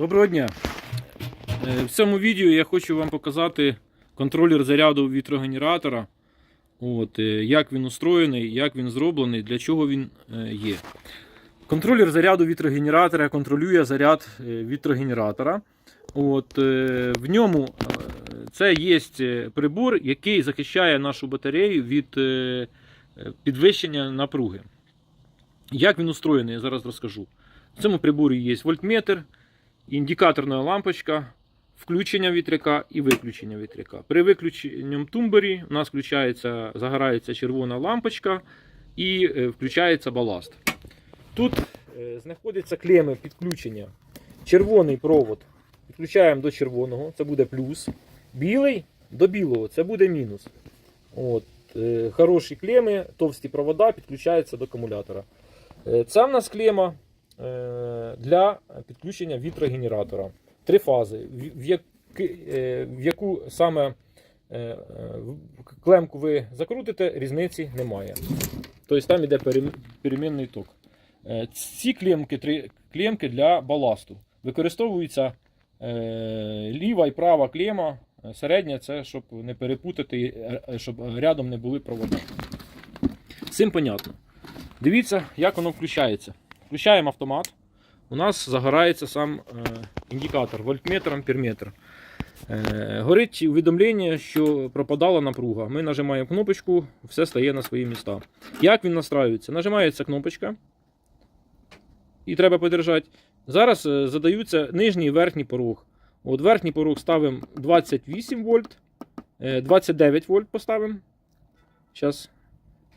Доброго дня! Е, В цьому відео я хочу вам показати контролер заряду вітрогенератора. От, е, як він устроєний, як він зроблений, для чого він е, є. Контролер заряду вітрогенератора контролює заряд вітрогенератора. От, в ньому це є прибор, який захищає нашу батарею від підвищення напруги. Як він устроєний, я зараз розкажу. В цьому приборі є вольтметр, індикаторна лампочка, включення вітряка і виключення вітряка. При виключенні тумбері у нас включається, загорається червона лампочка і е, включається баласт. Тут е, знаходяться клеми підключення. Червоний провод підключаємо до червоного, це буде плюс. Білий до білого, це буде мінус. От, е, хороші клеми, товсті провода підключаються до акумулятора. Це в нас клема для підключення вітрогенератора. Три фази. В- е, яку саме е, е, клемку ви закрутите, різниці немає. Тобто там йде перемінний ток. Е, Ці клемки, три клемки для баласту. Використовується е, ліва і права клема. Е, Середня це щоб не перепутати, е, е, щоб рядом не були провода. Цим понятно. Дивіться, як воно включається. Включаємо автомат. У нас загорається сам е, індикатор вольтметр, амперметр. Е, горить увідомлення, що пропадала напруга. Ми нажимаємо кнопочку, все стає на свої міста. Як він настраюється? Нажимається кнопочка. І треба подержати. Зараз е, задаються нижній і верхній порог. От верхній порог ставимо 28 вольт, е, 29 вольт поставимо. Зараз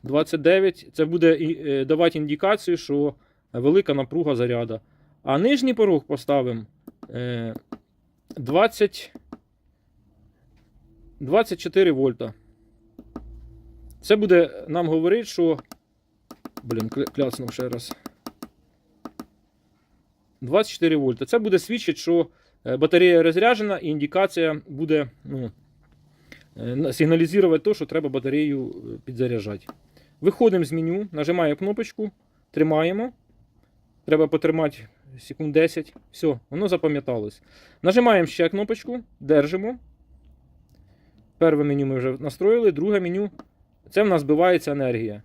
29. Це буде давати індикацію, що велика напруга заряда. А нижній порог поставимо е, 20, 24 вольта. Це буде нам говорити, що. Блін, кляцнув ще раз. 24 вольта. Це буде свідчити, що е, батарея розряджена і індикація буде ну, е, сигналізувати те, що треба батарею е, підзаряджати. Виходимо з меню, нажимаємо кнопочку, тримаємо. Треба потримати секунд 10. Все, воно запам'яталось. Нажимаємо ще кнопочку, держимо. Перше меню ми вже настроїли, друге меню. Це в нас збивається енергія.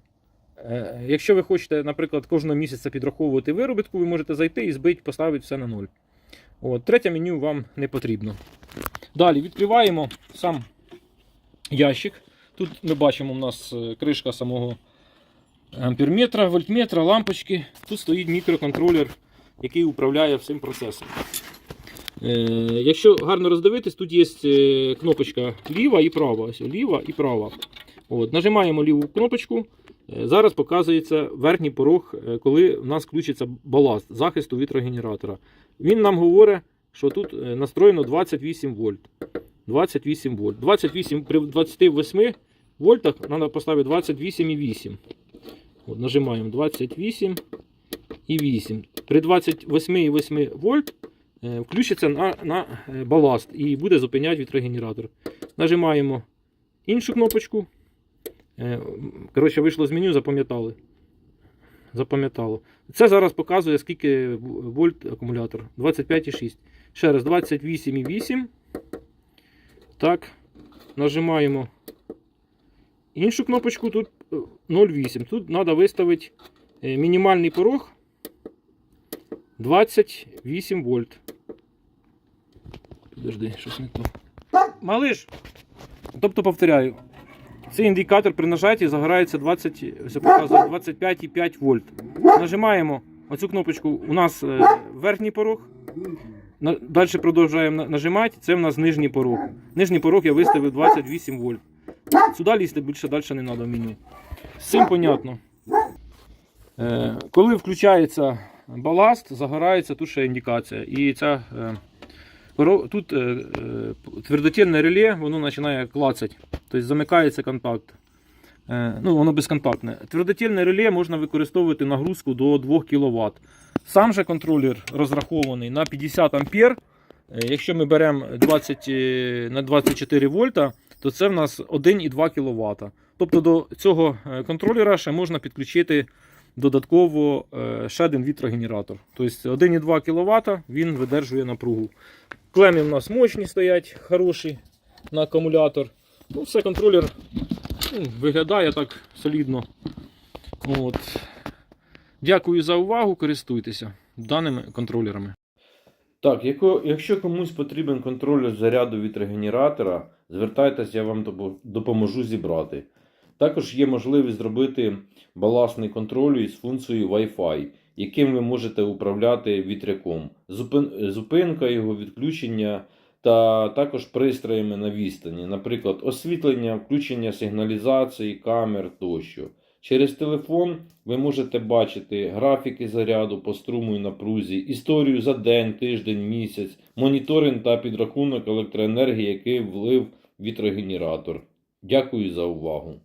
Е, Якщо ви хочете, наприклад, кожного місяця підраховувати виробітку, ви можете зайти і збити, поставити все на нуль. От, третє меню вам не потрібно. Далі відкриваємо сам ящик. Тут ми бачимо, у нас е, кришка самого амперметра, вольтметра, лампочки. Тут стоїть мікроконтролер, який управляє всім процесом. Е, якщо гарно роздивитись, тут є е, кнопочка ліва і права. Ось, ліва і права. От, нажимаємо ліву кнопочку. Е, Зараз показується верхній порог, коли в нас включиться баласт захисту вітрогенератора. Він нам говорить, що тут настроєно 28 вольт. 28 вольт. 28 при 28 вольтах треба поставити 28,8. От, нажимаємо 28 і 8. При 28,8 вольт е, включиться на, на е, баласт і буде зупиняти вітрогенератор. Нажимаємо іншу кнопочку. Е, Коротше, вийшло з меню, запам'ятали. Запам'ятало. Це зараз показує, скільки вольт акумулятор. 25,6. Ще раз, 28,8. Так. Нажимаємо іншу кнопочку. Тут е, 0,8. Тут треба виставити е, мінімальний порог 28 вольт. Подожди, щось не то. Малиш. Тобто, повторяю, цей індикатор при нажатті загорається 20, 25,5 вольт. Нажимаємо оцю кнопочку. У нас е, верхній порог. Далі продовжуємо нажимати. Це в нас нижній порог. Нижній порог я виставив 28 вольт. Сюди лізти більше далі не треба в меню. З цим понятно. Е, коли включається баласт, загорається ще індикація. І ця, е, тут е, твердотільне реле, воно починає клацати. Тобто замикається контакт. Ну, воно безконтактне. Твердотільне реле можна використовувати нагрузку до 2 кВт. Сам же контролер розрахований на 50 А. Якщо ми беремо 20 е, на 24 вольта, то це в нас 1,2 кВт. Тобто до цього е, контролера ще можна підключити додатково е, ще один вітрогенератор. Тобто 1,2 кВт він видержує напругу. Клеми в нас мощні стоять, хороші на акумулятор. Ну, все, контролер ну, виглядає так солідно. От. Дякую за увагу, користуйтеся даними контролерами. Так, якщо комусь потрібен контролер заряду вітрогенератора, звертайтеся, я вам допоможу зібрати. Також є можливість зробити балансний контроль із функцією Wi-Fi, яким ви можете управляти вітряком. Зупинка його відключення та також пристроями на відстані, наприклад, освітлення, включення сигналізації, камер тощо. Через телефон ви можете бачити графіки заряду по струму і напрузі, історію за день, тиждень, місяць, моніторинг та підрахунок електроенергії, який влив вітрогенератор. Дякую за увагу.